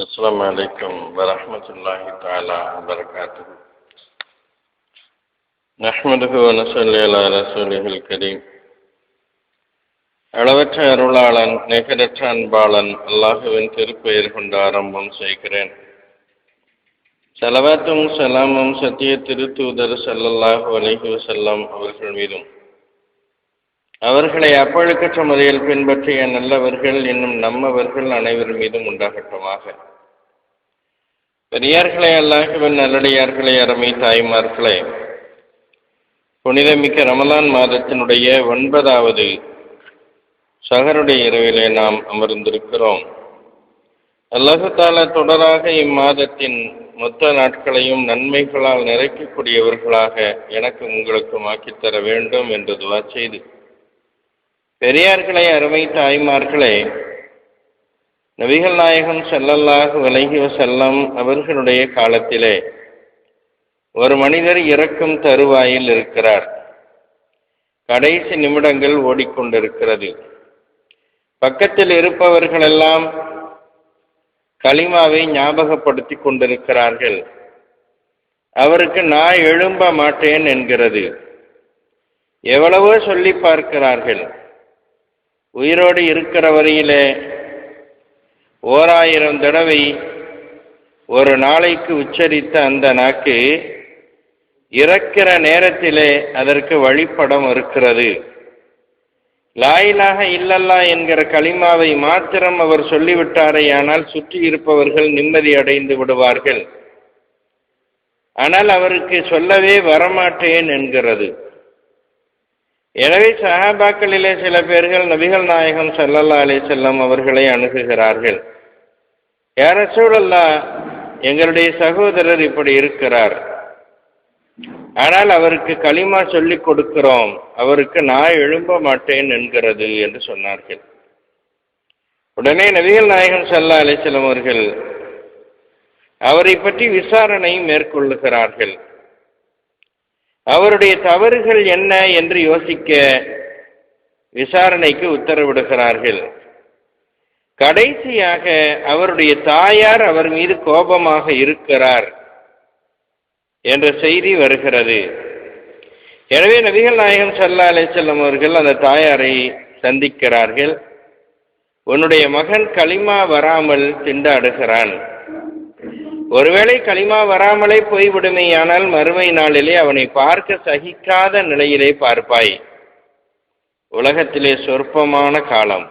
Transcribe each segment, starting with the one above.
السلام عليكم ورحمة الله تعالى وبركاته نحمده ونصلي على رسوله الكريم அளவற்ற அருளாளன் நிகரற்ற அன்பாளன் அல்லாஹுவின் திருப்பெயர் கொண்டு ஆரம்பம் செய்கிறேன் செலவாத்தும் சலாமும் சத்திய திருத்தூதர் ஸல்லல்லாஹு அலைஹி வஸல்லம் அவர்கள் மீதும் அவர்களை அப்பழுக்கற்ற முறையில் பின்பற்றிய நல்லவர்கள் இன்னும் நம்மவர்கள் அனைவர் மீதும் உண்டாகட்டுமாக. பெரியார்களே அல்லாஹிவன் நல்லடியார்களே அருமை தாய்மார்களே புனிதமிக்க ரமலான் மாதத்தினுடைய ஒன்பதாவது சகருடைய இரவிலே நாம் அமர்ந்திருக்கிறோம். அல்லாஹு தொடராக இம்மாதத்தின் மொத்த நாட்களையும் நன்மைகளால் நிறைக்கக்கூடியவர்களாக எனக்கு உங்களுக்கும் ஆக்கித்தர வேண்டும் என்று துவா செய்து பெரியார்களே அருமை தாய்மார்களே நபிகள் நாயகம் செல்லல்லாக விலகிய செல்லம் அவர்களுடைய காலத்திலே ஒரு மனிதர் இறக்கும் தருவாயில் இருக்கிறார். கடைசி நிமிடங்கள் ஓடிக்கொண்டிருக்கிறது. பக்கத்தில் இருப்பவர்களெல்லாம் களிமாவை ஞாபகப்படுத்தி கொண்டிருக்கிறார்கள். அவருக்கு நான் எழும்ப மாட்டேன் என்கிறது. எவ்வளவோ சொல்லி பார்க்கிறார்கள். உயிரோடு இருக்கிற வரையிலே ஓராயிரம் தடவை ஒரு நாளைக்கு உச்சரித்த அந்த நாக்கு இறக்கிற நேரத்திலே அதற்கு வழிபடம் இருக்கிறது. லாயிலாக இல்லல்லா என்கிற களிமாவை மாத்திரம் அவர் சொல்லிவிட்டாரே ஆனால் சுற்றி இருப்பவர்கள் நிம்மதி அடைந்து விடுவார்கள். ஆனால் அவருக்கு சொல்லவே வரமாட்டேன் என்கிறது. எனவே சஹாபாக்களிலே சில பேர்கள் நபிகள் நாயகம் சல்லல்லா அலி செல்லம் அவர்களை அணுகுகிறார்கள். யார சூழல்லா எங்களுடைய சகோதரர் இப்படி இருக்கிறார். ஆனால் அவருக்கு களிமா சொல்லிக் கொடுக்கிறோம். அவருக்கு நான் எழும்ப மாட்டேன் என்கிறது என்று சொன்னார்கள். உடனே நபிகள் நாயகம் சல்லா அலிசல்லம் அவர்கள் அவரை பற்றி விசாரணை மேற்கொள்ளுகிறார்கள். அவருடைய தவறுகள் என்ன என்று யோசிக்க விசாரணைக்கு உத்தரவிடுகிறார்கள். கடைசியாக அவருடைய தாயார் அவர் மீது கோபமாக இருக்கிறார் என்ற செய்தி வருகிறது. எனவே நபிகள் நாயகம் சல்லா அலிசல்லம் அவர்கள் அந்த தாயாரை சந்திக்கிறார்கள். உன்னுடைய மகன் களிமா வராமல் திண்டாடுகிறான். ஒருவேளை களிமா வராமலே போய்விடுமேயானால் மறுமை நாளிலே அவனை பார்க்க சகிக்காத நிலையிலே பார்ப்பாய். உலகத்திலே சொற்பமான காலம்.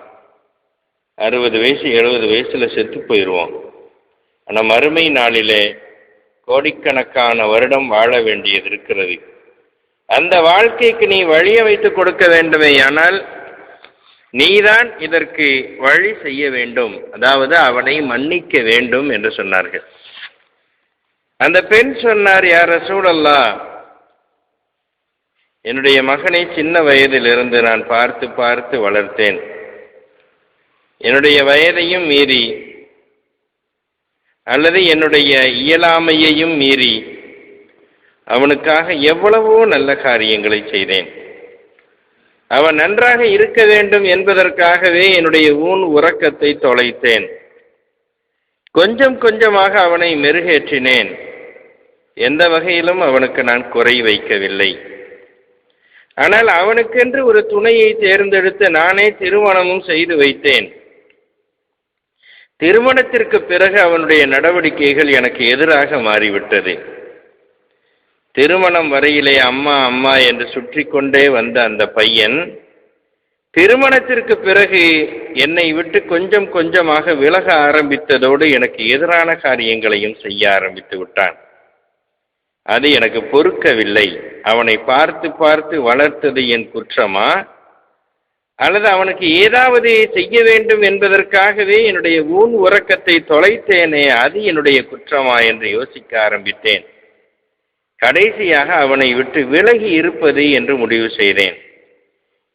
அறுபது வயசு எழுபது வயசுல செத்து போயிடுவோம் ஆனால் மறுமை நாளிலே கோடிக்கணக்கான வருடம் வாழ வேண்டியது இருக்கிறது. அந்த வாழ்க்கைக்கு நீ வழியை வைத்து கொடுக்க வேண்டுமே ஆனால் நீதான் இதற்கு வழி செய்ய வேண்டும். அதாவது அவனை மன்னிக்க வேண்டும் என்று சொன்னார்கள். அந்த பெண் சொன்னார் யார சூழல்லா என்னுடைய மகனை சின்ன வயதிலிருந்து நான் பார்த்து பார்த்து வளர்த்தேன். என்னுடைய வயதையும் மீறி அல்லது என்னுடைய இயலாமையையும் மீறி அவனுக்காக எவ்வளவோ நல்ல காரியங்களை செய்தேன். அவன் நன்றாக இருக்க வேண்டும் என்பதற்காகவே என்னுடைய ஊன் உறக்கத்தை தொலைத்தேன். கொஞ்சம் கொஞ்சமாக அவனை மெருகேற்றினேன். எந்த வகையிலும் அவனுக்கு நான் குறை வைக்கவில்லை. ஆனால் அவனுக்கென்று ஒரு துணையை தேர்ந்தெடுத்து நானே திருமணமும் செய்து வைத்தேன். திருமணத்திற்கு பிறகு அவனுடைய நடவடிக்கைகள் எனக்கு எதிராக மாறிவிட்டது. திருமணம் வரையிலே அம்மா அம்மா என்று சுற்றி கொண்டே வந்த அந்த பையன் திருமணத்திற்கு பிறகு என்னை விட்டு கொஞ்சம் கொஞ்சமாக விலக ஆரம்பித்ததோடு எனக்கு எதிரான காரியங்களையும் செய்ய ஆரம்பித்து விட்டான். அது எனக்கு பொறுக்கவில்லை. அவனை பார்த்து பார்த்து வளர்த்தது என் குற்றமா? அல்லது அவனுக்கு ஏதாவது செய்ய வேண்டும் என்பதற்காகவே என்னுடைய ஊன் உறக்கத்தை தொலைத்தேனே அது என்னுடைய குற்றமா என்று யோசிக்க ஆரம்பித்தேன். கடைசியாக அவனை விட்டு விலகி இருப்பது என்று முடிவு செய்தேன்.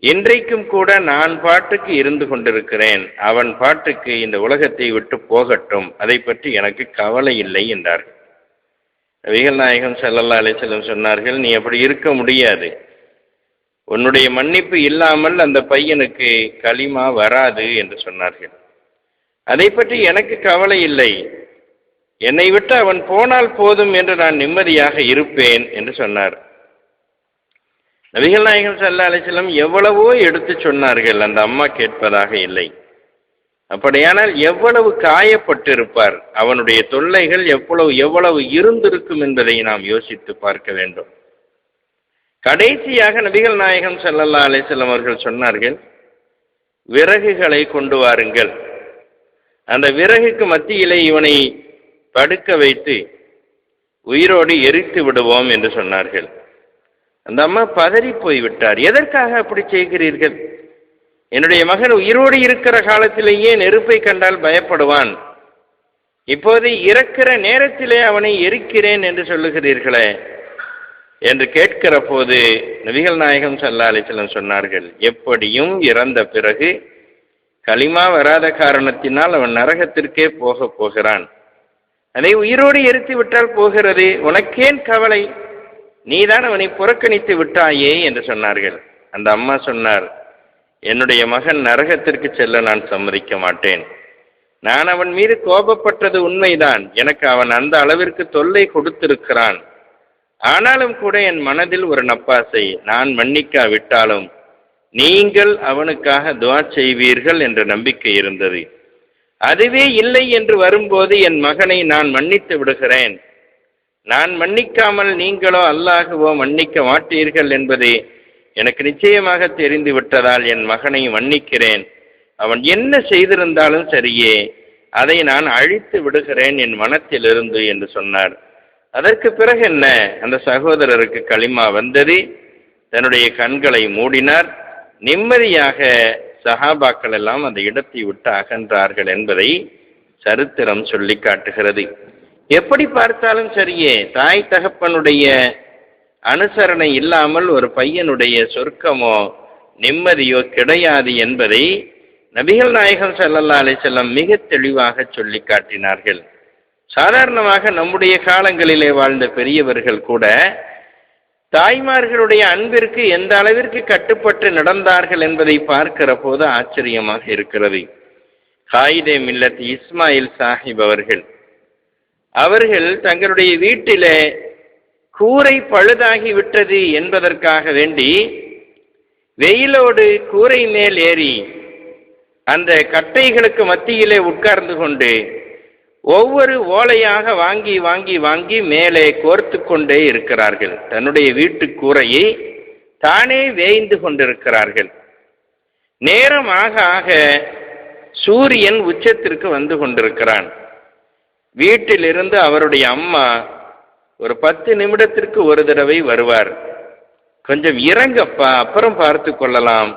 இன்றைக்கும் கூட நான் பாட்டுக்கு இருந்து கொண்டிருக்கிறேன். அவன் பாட்டுக்கு இந்த உலகத்தை விட்டு போகட்டும். அதை பற்றி எனக்கு கவலை இல்லை என்றார்கள். நபிகள் நாயகம் செல்லல்லா அலிசல்லம் சொன்னார்கள் நீ அப்படி இருக்க முடியாது. உன்னுடைய மன்னிப்பு இல்லாமல் அந்த பையனுக்கு களிமா வராது என்று சொன்னார்கள். அதை பற்றி எனக்கு கவலை இல்லை. என்னை விட்டு அவன் போனால் போதும் என்று நான் நிம்மதியாக இருப்பேன் என்று சொன்னார். நபிகள் நாயகம் சல்லா அலிஸ்லம் எவ்வளவோ எடுத்து சொன்னார்கள் அந்த அம்மா கேட்பதாக இல்லை. அப்படியானால் எவ்வளவு காயப்பட்டிருப்பார்? அவனுடைய தொல்லைகள் எவ்வளவு எவ்வளவு இருந்திருக்கும் என்பதை நாம் யோசித்து பார்க்க வேண்டும். கடைசியாக நபிகள் நாயகம் செல்லல்லா அலிசல்லம் அவர்கள் சொன்னார்கள் விறகுகளை கொண்டு வாருங்கள். அந்த விறகுக்கு மத்தியிலே இவனை படுக்க வைத்து உயிரோடு எரித்து விடுவோம் என்று சொன்னார்கள். அந்த அம்மா பதறி போய் விட்டார் எதற்காக அப்படி செய்கிறீர்கள்? என்னுடைய மகன் உயிரோடு இருக்கிற காலத்திலேயே நெருப்பை கண்டால் பயப்படுவான். இப்போது இறக்கிற நேரத்திலே அவனை எரிக்கிறேன் என்று சொல்லுகிறீர்களே என்று கேட்கிற போது நபிகள் நாயகம் சல்லா அலிஸ்லம் சொன்னார்கள் எப்படியும் இறந்த பிறகு களிமா வராத காரணத்தினால் அவன் நரகத்திற்கே போக போகிறான். அதை உயிரோடு எரித்து விட்டால் போகிறது உனக்கேன் கவலை நீதான் அவனை புறக்கணித்து விட்டாயே என்று சொன்னார்கள். அந்த அம்மா சொன்னார் என்னுடைய மகன் நரகத்திற்கு செல்ல நான் சம்மதிக்க மாட்டேன். நான் அவன் மீது கோபப்பட்டது உண்மைதான். எனக்கு அவன் அந்த அளவிற்கு தொல்லை கொடுத்திருக்கிறான். ஆனாலும் கூட என் மனதில் ஒரு நப்பாசை நான் மன்னிக்காவிட்டாலும் நீங்கள் அவனுக்காக துவா செய்வீர்கள் என்ற நம்பிக்கை இருந்தது. அதுவே இல்லை என்று வரும்போது என் மகனை நான் மன்னித்து விடுகிறேன். நான் மன்னிக்காமல் நீங்களோ அல்லாஹுவோ மன்னிக்க மாட்டீர்கள் என்பதே எனக்கு நிச்சயமாக தெரிந்து விட்டதால் என் மகனை மன்னிக்கிறேன். அவன் என்ன செய்திருந்தாலும் சரியே அதை நான் அழித்து விடுகிறேன் என் மனத்திலிருந்து என்று சொன்னார். அதற்கு பிறகு என்ன? அந்த சகோதரருக்கு களிமா வந்தது. தன்னுடைய கண்களை மூடினார். நிம்மதியாக சஹாபாக்கள் எல்லாம் அந்த இடத்தை விட்டு அகன்றார்கள் என்பதை சரித்திரம் சொல்லி காட்டுகிறது. எப்படி பார்த்தாலும் சரியே தாய் தகப்பனுடைய அனுசரணை இல்லாமல் ஒரு பையனுடைய சொர்க்கமோ நிம்மதியோ கிடையாது என்பதை நபிகள் நாயகம் சல்லல்லா அலைஹி வஸல்லம் மிக தெளிவாக சொல்லி காட்டினார்கள். சாதாரணமாக நம்முடைய காலங்களிலே வாழ்ந்த பெரியவர்கள் கூட தாய்மார்களுடைய அன்பிற்கு எந்த அளவிற்கு கட்டுப்பட்டு நடந்தார்கள் என்பதை பார்க்கிற போது ஆச்சரியமாக இருக்கிறது. காயிதே மில்லத் இஸ்மாயில் சாஹிப் அவர்கள் அவர்கள் தங்களுடைய வீட்டிலே கூரை பழுதாகி விட்டது என்பதற்காக வேண்டி வெயிலோடு கூரை மேல் ஏறி அந்த கட்டைகளுக்கு மத்தியிலே உட்கார்ந்து கொண்டு ஒவ்வொரு ஓலையாக வாங்கி வாங்கி வாங்கி மேலே கோர்த்து கொண்டே இருக்கிறார்கள். தன்னுடைய வீட்டு கூரையை தானே வேய்ந்து கொண்டிருக்கிறார்கள். நேரம் ஆக ஆக சூரியன் உச்சத்திற்கு வந்து கொண்டிருக்கிறான். வீட்டிலிருந்து அவருடைய அம்மா ஒரு பத்து நிமிடத்திற்கு ஒரு தடவை வருவார். கொஞ்சம் இறங்கப்பா அப்புறம் பார்த்து கொள்ளலாம்.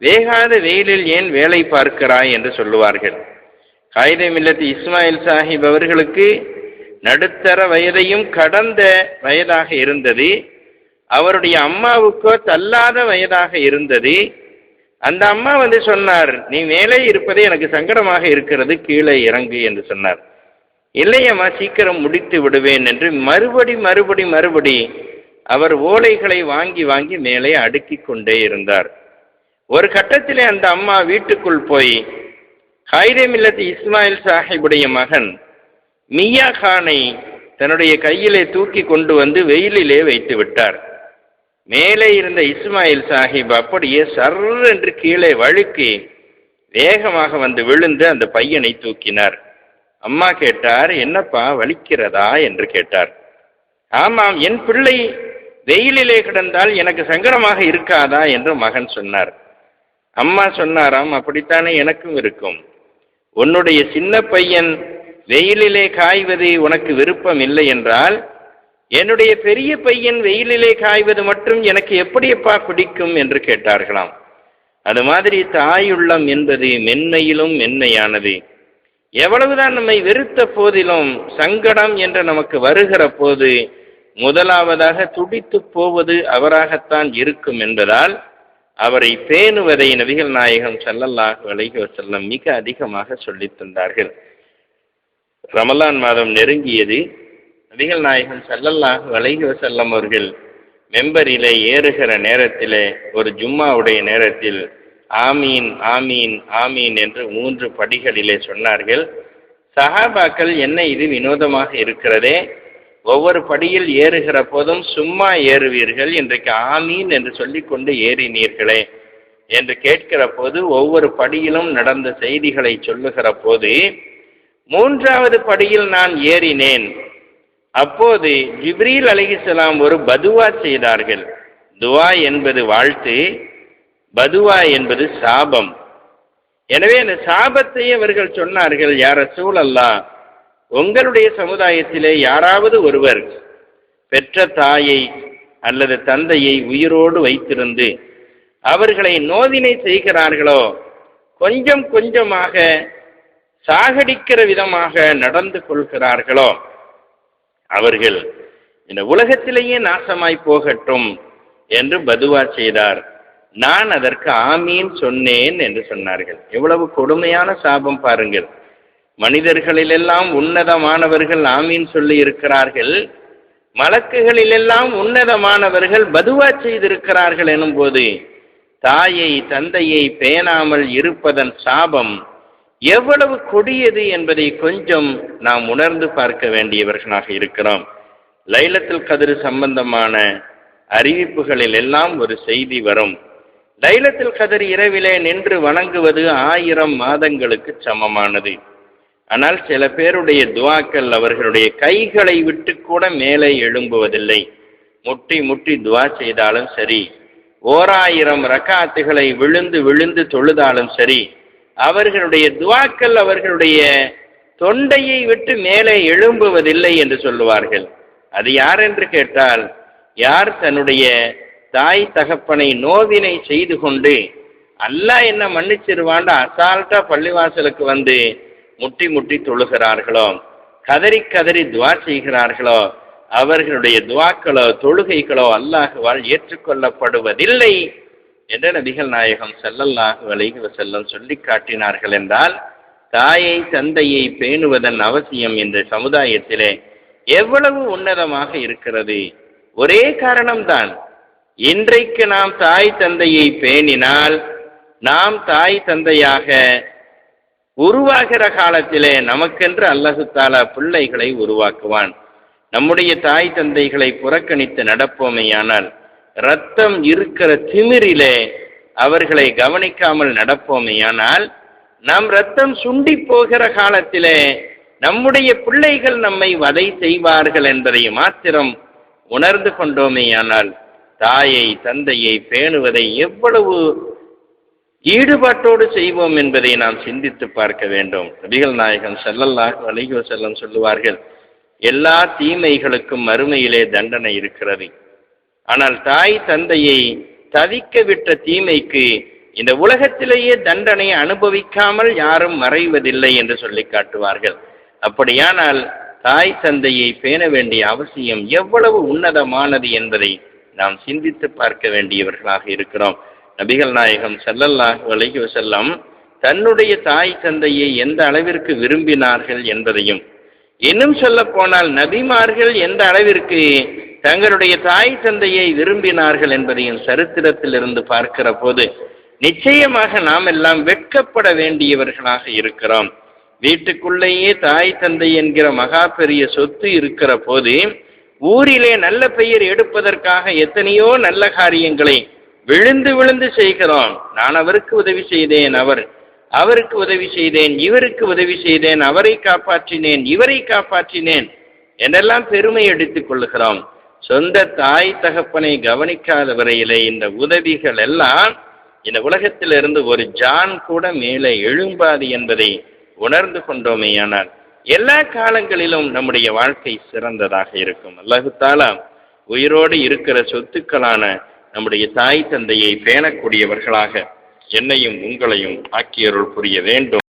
வேகாத வெயிலில் ஏன் வேலை பார்க்கிறாய் என்று சொல்லுவார்கள். காயிதே மில்லத் இஸ்மாயில் சாஹிப் அவர்களுக்கு நடுத்தர வயதையும் கடந்த வயதாக இருந்தது. அவருடைய அம்மாவுக்கோ தள்ளாத வயதாக இருந்தது. அந்த அம்மா வந்து சொன்னார் நீ மேலே இருப்பதே எனக்கு சங்கடமாக இருக்கிறது கீழே இறங்கு என்று சொன்னார். இல்லையம்மா சீக்கிரம் முடித்து விடுவேன் என்று மறுபடி மறுபடி மறுபடி அவர் ஓலைகளை வாங்கி வாங்கி மேலே அடுக்கி கொண்டே இருந்தார். ஒரு கட்டத்திலே அந்த அம்மா வீட்டுக்குள் போய் ஹைரமில்லத்து இஸ்மாயில் சாஹிபுடைய மகன் மியா கானை தன்னுடைய கையிலே தூக்கி கொண்டு வந்து வெயிலிலே வைத்து விட்டார். மேலே இருந்த இஸ்மாயில் சாஹிப் அப்படியே சர் என்று கீழே வழுக்கி வேகமாக வந்து விழுந்து அந்த பையனை தூக்கினார். அம்மா கேட்டார் என்னப்பா வலிக்கிறதா? என்று கேட்டார். ஆமாம் என் பிள்ளை வெயிலிலே கிடந்தால் எனக்கு சங்கடமாக இருக்காதா? என்று மகன் சொன்னார். அம்மா சொன்னாராம் அப்படித்தானே எனக்கும் இருக்கும். உன்னுடைய சின்ன பையன் வெயிலிலே காய்வது உனக்கு விருப்பம் இல்லை என்றால் என்னுடைய பெரிய பையன் வெயிலிலே காய்வது மட்டும் எனக்கு எப்படியப்பா பிடிக்கும்? என்று கேட்டார்களாம். அது மாதிரி தாயுள்ளம் என்பது மென்மையிலும் மென்மையானது. எவ்வளவுதான் நம்மை வெறுத்த போதிலும் சங்கடம் என்று நமக்கு வருகிற போது முதலாவதாக துடித்து போவது அவராகத்தான் இருக்கும் என்பதால் அவரை பேணுவதை நபிகள் நாயகம் ஸல்லல்லாஹு விலகி செல்லம் மிக அதிகமாக சொல்லித்தந்தார்கள் ரமலான் மாதம் நெருங்கியது. நபிகள் நாயகம் ஸல்லல்லாஹு விலகி செல்லம் அவர்கள் மெம்பரிலே ஏறுகிற நேரத்திலே ஒரு ஜும்மாவுடைய நேரத்தில் ஆமீன் ஆமீன் ஆமீன் என்று மூன்று படிகளிலே சொன்னார்கள். சஹாபாக்கள் என்ன இது வினோதமாக இருக்கிறதே? ஒவ்வொரு படியில் ஏறுகிற போதும் சும்மா ஏறுவீர்கள் இன்றைக்கு ஆமீன் என்று சொல்லிக்கொண்டு ஏறினீர்களே என்று கேட்கிற போது ஒவ்வொரு படியிலும் நடந்த செய்திகளை சொல்லுகிற போது மூன்றாவது படியில் நான் ஏறினேன். அப்போது ஜிப்ரீல் அலிகிஸ்லாம் ஒரு பதுவா செய்தார்கள். துவா என்பது வாழ்த்து பதுவா என்பது சாபம். எனவே அந்த சாபத்தை அவர்கள் சொன்னார்கள் யார சூழல்லா உங்களுடைய சமுதாயத்திலே யாராவது ஒருவர் பெற்ற தாயை அல்லது தந்தையை உயிரோடு வைத்திருந்து அவர்களை நோதினை செய்கிறார்களோ கொஞ்சம் கொஞ்சமாக சாகடிக்கிற விதமாக நடந்து கொள்கிறார்களோ அவர்கள் இந்த உலகத்திலேயே நாசமாய் போகட்டும் என்று பதுவா செய்தார். நான் அதற்கு ஆமீன் சொன்னேன் என்று சொன்னார்கள். எவ்வளவு கொடுமையான சாபம் பாருங்கள். மனிதர்களிலெல்லாம் உன்னதமானவர்கள் ஆமீன் சொல்லி இருக்கிறார்கள். மலக்குகளிலெல்லாம் உன்னதமானவர்கள் பதுவா செய்திருக்கிறார்கள் எனும்போது தாயை தந்தையை பேணாமல் இருப்பதன் சாபம் எவ்வளவு கொடியது என்பதை கொஞ்சம் நாம் உணர்ந்து பார்க்க வேண்டியவர்களாக இருக்கிறோம். லைலத்தில் கதிர் சம்பந்தமான அறிவிப்புகளில் எல்லாம் ஒரு செய்தி வரும். லைலத்தில் கதிர் இரவிலே நின்று வணங்குவது ஆயிரம் மாதங்களுக்கு சமமானது. ஆனால் சில பேருடைய துவாக்கள் அவர்களுடைய கைகளை விட்டு கூட மேலே எழும்புவதில்லை. முட்டி முட்டி துவா செய்தாலும் சரி ஓராயிரம் ரக்காத்துகளை விழுந்து விழுந்து தொழுதாலும் சரி அவர்களுடைய துவாக்கள் அவர்களுடைய தொண்டையை விட்டு மேலே எழும்புவதில்லை என்று சொல்லுவார்கள். அது யார் என்று கேட்டால் யார் தன்னுடைய தாய் தகப்பனை நோவினை செய்து கொண்டு அல்லாஹ் என்ன மன்னிச்சிருவாண்டு அசால்ட்டா பள்ளிவாசலுக்கு வந்து முட்டி முட்டி தொழுகிறார்களோ கதறி கதறி துவா செய்கிறார்களோ அவர்களுடைய துவாக்களோ தொழுகைகளோ அல்லாஹுவால் ஏற்றுக்கொள்ளப்படுவதில்லை என்ற நபிகள் நாயகம் செல்லல்லாஹு அலைஹி செல்லம் சொல்லி காட்டினார்கள் என்றால் தாயை தந்தையை பேணுவதன் அவசியம் இந்த சமுதாயத்திலே எவ்வளவு உன்னதமாக இருக்கிறது? ஒரே காரணம்தான். இன்றைக்கு நாம் தாய் தந்தையை பேணினால் நாம் தாய் தந்தையாக உருவாகிற காலத்திலே நமக்கென்று அல்லாஹு தாலா பிள்ளைகளை உருவாக்குவான். நம்முடைய தாய் தந்தைகளை புறக்கணித்து நடப்போமேயானால் ரத்தம் இருக்கிற திமிரிலே அவர்களை கவனிக்காமல் நடப்போமேயானால் நாம் ரத்தம் சுண்டி போகிற காலத்திலே நம்முடைய பிள்ளைகள் நம்மை வதை செய்வார்கள் என்பதை மாத்திரம் உணர்ந்து கொண்டோமேயானால் தாயை தந்தையை பேணுவதை எவ்வளவு ஈடுபாட்டோடு செய்வோம் என்பதை நாம் சிந்தித்து பார்க்க வேண்டும். நபிகள் நாயகம் செல்லல்லாஹ் வலிகோ செல்லம் சொல்லுவார்கள் எல்லா தீமைகளுக்கும் மறுமையிலே தண்டனை இருக்கிறது. ஆனால் தாய் தந்தையை தவிக்க விட்ட தீமைக்கு இந்த உலகத்திலேயே தண்டனை அனுபவிக்காமல் யாரும் மறைவதில்லை என்று சொல்லி காட்டுவார்கள். அப்படியானால் தாய் தந்தையை பேண வேண்டிய அவசியம் எவ்வளவு உன்னதமானது என்பதை நாம் சிந்தித்து பார்க்க வேண்டியவர்களாக இருக்கிறோம். நபிகள் நாயகம் ஸல்லல்லாஹு வலைக்கு செல்லம் தன்னுடைய தாய் தந்தையை எந்த அளவிற்கு விரும்பினார்கள் என்பதையும் இன்னும் சொல்ல போனால் நபிமார்கள் எந்த அளவிற்கு தங்களுடைய தாய் தந்தையை விரும்பினார்கள் என்பதையும் சரித்திரத்திலிருந்து பார்க்கிற போது நிச்சயமாக நாம் எல்லாம் வெட்கப்பட வேண்டியவர்களாக இருக்கிறோம். வீட்டுக்குள்ளேயே தாய் தந்தை என்கிற மகா பெரிய சொத்து இருக்கிற போது ஊரிலே நல்ல பெயர் எடுப்பதற்காக எத்தனையோ நல்ல காரியங்களை விழுந்து விழுந்து செய்கிறோம். நான் அவருக்கு உதவி செய்தேன் அவர் அவருக்கு உதவி செய்தேன் இவருக்கு உதவி செய்தேன் அவரை காப்பாற்றினேன் இவரை காப்பாற்றினேன் என்றெல்லாம் பெருமை எடுத்துக் கொள்ளுகிறோம். சொந்த தாய் தகப்பனை கவனிக்காத வரையிலே இந்த உதவிகள் எல்லாம் இந்த உலகத்திலிருந்து ஒரு ஜான் கூட மேலே எழும்பாது என்பதை உணர்ந்து கொண்டோமேயானால் எல்லா காலங்களிலும் நம்முடைய வாழ்க்கை சிறந்ததாக இருக்கும். அல்லாஹுத்தாலா உயிரோடு இருக்கிற சொத்துக்களான நம்முடைய தாய் தந்தையை பேணக்கூடியவர்களாக என்னையும் உங்களையும் ஆக்கியருள் புரிய வேண்டும்.